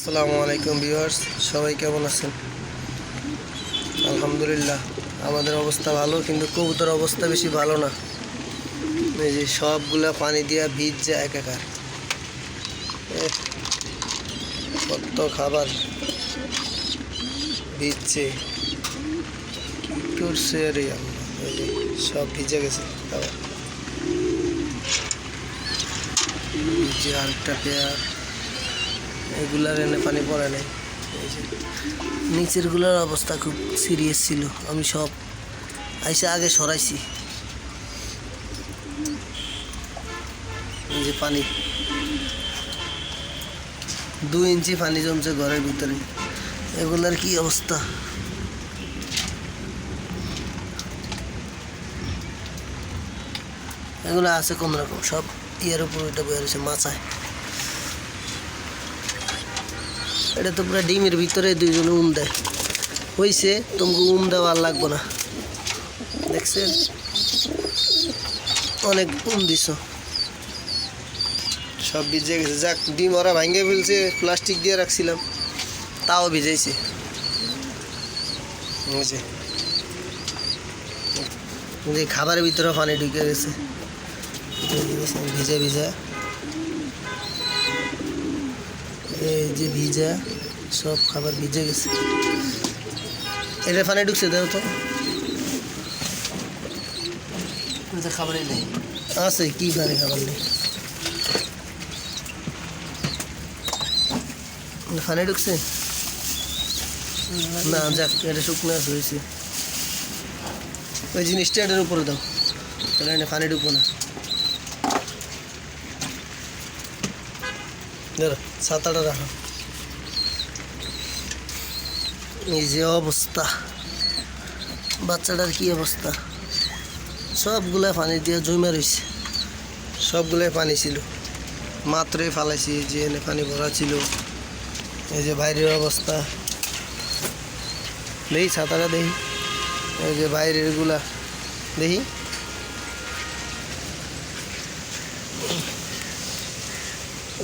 আসসালামু আলাইকুম ভিউয়ার্স, সবাই কেমন আছেন? আলহামদুলিল্লাহ, আমাদের অবস্থা ভালো, কিন্তু কবুতর অবস্থা বেশি ভালো না। এই যে সবগুলা পানি দিয়া ভিজ যায় একাকার। কত খাবার ভিজছে। সব ভিজে গেছে, খাবার। ভিজে আরেকটা পেয়ার। এগুলার এনে পানি পড়ে নাই। নিচেরগুলোর অবস্থা খুব সিরিয়াস ছিল। আমি সব আইসে আগে সরাইছি। যে পানি। দুই ইঞ্চি পানি জমছে ঘরের ভিতরে। এগুলার কি অবস্থা? এগুলো আছে কোন রকম? সব ইয়ের উপর এটা বয়ে রয়েছে, মাচায়। এটা তো পুরো ডিমের ভিতরে দুইজন উম দেয়। হইছে, তোমাকে উম দেওয়া লাগবো না। দেখছেন? অনেক উম দিছ। সব ভিজে গেছে। যাক, ডিম ওরা ভাঙ্গে ফেলছে, প্লাস্টিক দিয়ে রাখছিলাম। তাও ভিজাইছে। খাবারের ভিতরে পানি ঢুকে গেছে। ভিজে ভিজে। এই যে ভিজা সব খাবার ভিজে গেছে। এটা পানি ঢুকছে দাও তো। খাবারই নেই। আছে কি করে খাবার নেই। ফানে ঢুকছে? না যাক এটা শুকনো আছে হয়েছে। ওই জিনিসটা এটার উপরে দাও। তাহলে ফানে ঢুকবো না। ছাতাটা রাখো। এই যে অবস্থা। বাচ্চাটার কি অবস্থা? সবগুলা পানি দিয়ে জমে রয়েছে সবগুলাই পানি ছিল। মাত্রই ফালাইছি যে এনে পানি ভরা ছিল। এই যে বাইরের অবস্থা। দেখি ছাতাটা দেখি এই যে বাইরেরগুলা দেখি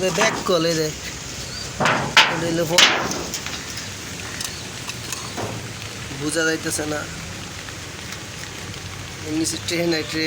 দেখ কলে দেখ বোঝা যাইতেছে না। Train train train.